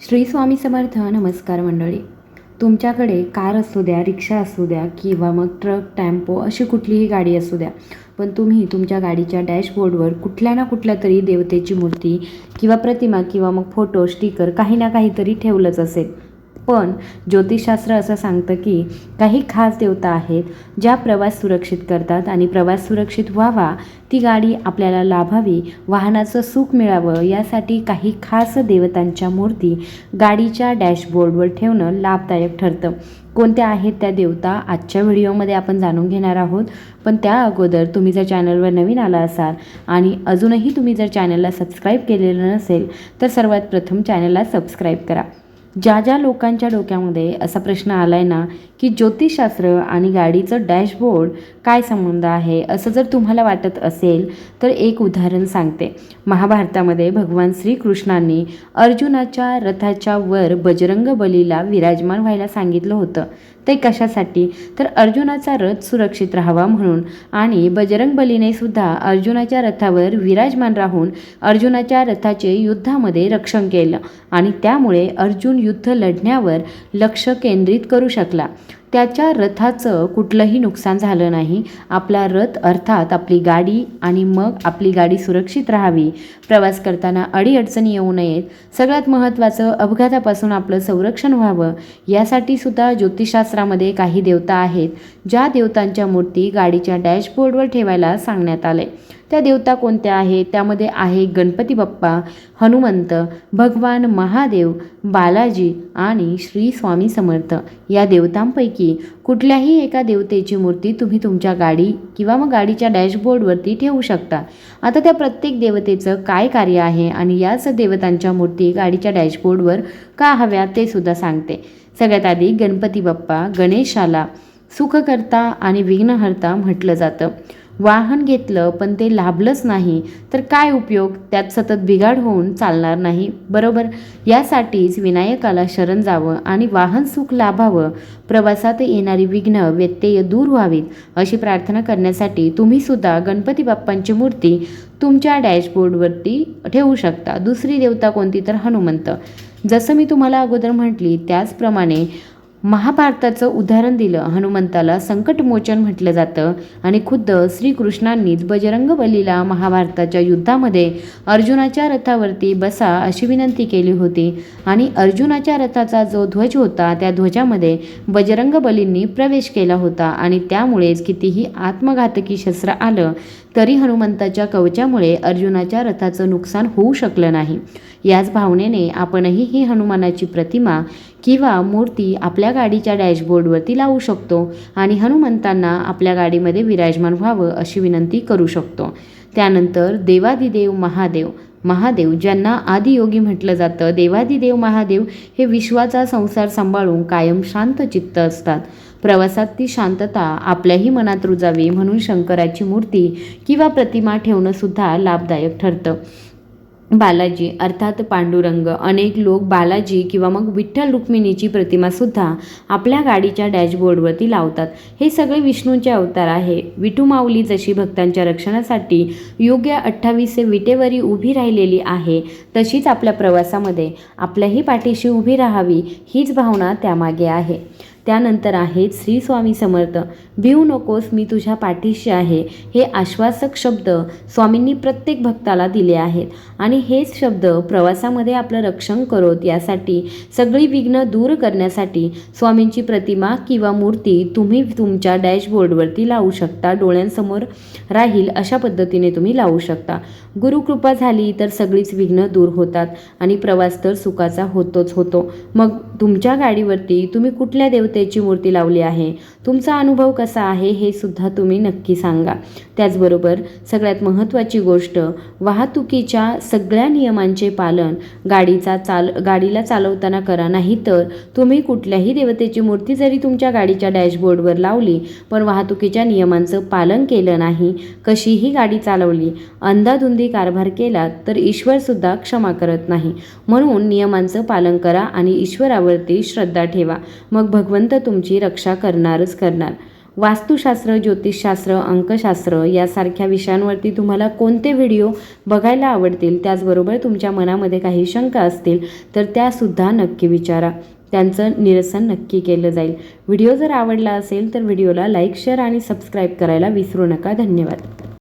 श्री स्वामी समर्थ नमस्कार मंडळी. तुमच्याकडे कार असू द्या रिक्षा असू द्या किंवा मग ट्रक टॅम्पो अशी कुठलीही गाडी असू द्या पण तुम्ही तुमच्या गाडीच्या डॅशबोर्डवर कुठल्या ना कुठल्या तरी देवतेची मूर्ती किंवा प्रतिमा किंवा मग फोटो स्टिकर काही ना काहीतरी ठेवलंच असेल. पण ज्योतिषशास्त्र असं सांगतं की काही खास देवता आहेत ज्या प्रवास सुरक्षित करतात आणि प्रवास सुरक्षित व्हावा ती गाडी आपल्याला लाभावी वाहनाचं सुख मिळावं यासाठी काही खास देवतांच्या मूर्ती गाडीच्या डॅशबोर्डवर ठेवणं लाभदायक ठरतं. कोणत्या आहेत त्या देवता? आजच्या व्हिडिओमध्ये आपण जाणून घेणार आहोत. पण त्या अगोदर तुम्ही जर चॅनलवर नवीन आला असाल आणि अजूनही तुम्ही जर चॅनलला सबस्क्राईब केलेलं नसेल तर सर्वात प्रथम चॅनलला सबस्क्राईब करा. ज्या ज्या लोकांच्या डोक्यामध्ये असा प्रश्न आला आहे ना की ज्योतिषशास्त्र आणि गाडीचं डॅशबोर्ड काय संबंध आहे असं जर तुम्हाला वाटत असेल तर एक उदाहरण सांगते. महाभारतामध्ये भगवान श्रीकृष्णांनी अर्जुनाच्या रथाच्या वर बजरंग बलीला विराजमान व्हायला सांगितलं होतं. ते कशासाठी? तर अर्जुनाचा रथ सुरक्षित राहावा म्हणून आणि बजरंग बलीने सुद्धा अर्जुनाच्या रथावर विराजमान राहून अर्जुनाच्या रथाचे युद्धामध्ये रक्षण केलं आणि त्यामुळे अर्जुन युद्ध लढण्यावर लक्ष केंद्रित करू शकला. त्याच्या रथाचं कुठलंही नुकसान झालं नाही. आपला रथ अर्थात आपली गाडी आणि मग आपली गाडी सुरक्षित राहावी. प्रवास करताना अडीअडचणी येऊ नयेत. सगळ्यात महत्त्वाचं अपघातापासून आपलं संरक्षण व्हावं. यासाठी सुद्धा ज्योतिषशास्त्रामध्ये काही देवता आहेत. ज्या देवतांच्या मूर्ती गाडीच्या डॅशबोर्डवर ठेवायला सांगण्यात आले. त्या देवता कोणत्या आहेत? त्यामध्ये आहे गणपती बाप्पा हनुमंत भगवान महादेव बालाजी आणि श्री स्वामी समर्थ. या देवतांपैकी कुठल्याही एका देवतेची मूर्ती तुम्ही तुमच्या गाडी किंवा मग गाडीच्या डॅशबोर्डवरती ठेवू शकता. आता त्या प्रत्येक देवतेचं काय कार्य आहे आणि याच देवतांच्या मूर्ती गाडीच्या डॅशबोर्डवर का हव्या ते सुद्धा सांगते. सगळ्यात आधी गणपती बाप्पा गणेशाला सुखकर्ता आणि विघ्नहर्ता म्हटलं जातं. वाहन घेतलं पण ते लाभलंच नाही. तर काय उपयोग? त्यात सतत बिघाड होऊन चालणार नाही. बरोबर? यासाठीच विनायकाला शरण जावं आणि वाहन सुख लाभावं. प्रवासात येणारी विघ्न व्यत्यय दूर व्हावीत. अशी प्रार्थना करण्यासाठी तुम्ही सुद्धा गणपती बाप्पांची मूर्ती तुमच्या डॅशबोर्डवरती ठेवू शकता. दुसरी देवता कोणती? तर हनुमंत. जसं मी तुम्हाला अगोदर म्हटली त्याचप्रमाणे महाभारताचं उदाहरण दिलं. हनुमंताला संकटमोचन म्हटलं जातं आणि खुद्द श्रीकृष्णांनीच बजरंग बलीला महाभारताच्या युद्धामध्ये अर्जुनाच्या रथावरती बसा अशी विनंती केली होती. आणि अर्जुनाच्या रथाचा जो ध्वज होता त्या ध्वजामध्ये बजरंग बलींनी प्रवेश केला होता. आणि त्यामुळेच कितीही आत्मघातकी शस्त्र आलं तरी हनुमंताच्या कवचामुळे अर्जुनाच्या रथाचं नुकसान होऊ शकलं नाही. याच भावनेने आपणही ही हनुमानाची प्रतिमा किंवा मूर्ती आपल्या गाडीच्या डॅशबोर्डवरती लावू शकतो आणि हनुमंतांना आपल्या गाडीमध्ये विराजमान व्हावं अशी विनंती करू शकतो. त्यानंतर देवादिदेव महादेव महादेव ज्यांना आदियोगी म्हटलं जातं देवादिदेव महादेव हे विश्वाचा संसार सांभाळून कायम शांत चित्त असतात. प्रवासात ती शांतता आपल्याही मनात रुजावी म्हणून शंकराची मूर्ती किंवा प्रतिमा ठेवणंसुद्धा लाभदायक ठरतं. बालाजी अर्थात पांडुरंग अनेक लोक बालाजी किंवा मग विठ्ठल रुक्मिणीची प्रतिमासुद्धा आपल्या गाडीच्या डॅशबोर्डवरती लावतात. हे सगळे विष्णूंचे अवतार आहे. विठू माऊली जशी भक्तांच्या रक्षणासाठी योग्य अठ्ठावीसशे विटेवरी उभी राहिलेली आहे तशीच आपल्या प्रवासामध्ये आपल्याही पाठीशी उभी राहावी हीच भावना त्यामागे आहे. त्यानंतर आहेत श्री स्वामी समर्थ भिवू नकोस मी तुझ्या पाठीशी आहे. हे आश्वासक शब्द स्वामींनी प्रत्येक भक्ताला दिले आहेत. आणि हेच शब्द प्रवासामध्ये आपलं रक्षण करोत यासाठी सगळी विघ्न दूर करण्यासाठी स्वामींची प्रतिमा किंवा मूर्ती तुम्ही तुमच्या डॅशबोर्डवरती लावू शकता डोळ्यांसमोर राहील अशा पद्धतीने तुम्ही लावू शकता. गुरुकृपा झाली तर सगळीच विघ्न दूर होतात आणि प्रवास तर सुखाचा होतोच होतो. मग तुमच्या गाडीवरती तुम्ही कुठल्या देवते देवतेची मूर्ती लावली आहे. तुमचा अनुभव कसा आहे हे सुद्धा तुम्ही नक्की सांगा. त्याचबरोबर सगळ्यात महत्त्वाची गोष्ट वाहतुकीच्या सगळ्या नियमांचे पालन गाडीचा चाल गाडीला चालवताना करा. नाही तर तुम्ही कुठल्याही देवतेची मूर्ती जरी तुमच्या गाडीच्या डॅशबोर्डवर लावली पण वाहतुकीच्या नियमांचं पालन केलं नाही कशीही गाडी चालवली अंधाधुंदी कारभार केला तर ईश्वरसुद्धा क्षमा करत नाही. म्हणून नियमांचं पालन करा आणि ईश्वरावरती श्रद्धा ठेवा. मग भगवंत तुमची रक्षा करणारच करणार. वास्तुशास्त्र ज्योतिषशास्त्र अंकशास्त्र यासारख्या विषयांवरती तुम्हाला कोणते व्हिडिओ बघायला आवडतील? त्याचबरोबर तुमच्या मनामध्ये काही शंका असतील तर त्यासुद्धा नक्की विचारा. त्यांचं निरसन नक्की केलं जाईल. व्हिडिओ जर आवडला असेल तर व्हिडिओला लाईक शेअर आणि सबस्क्राईब करायला विसरू नका. धन्यवाद.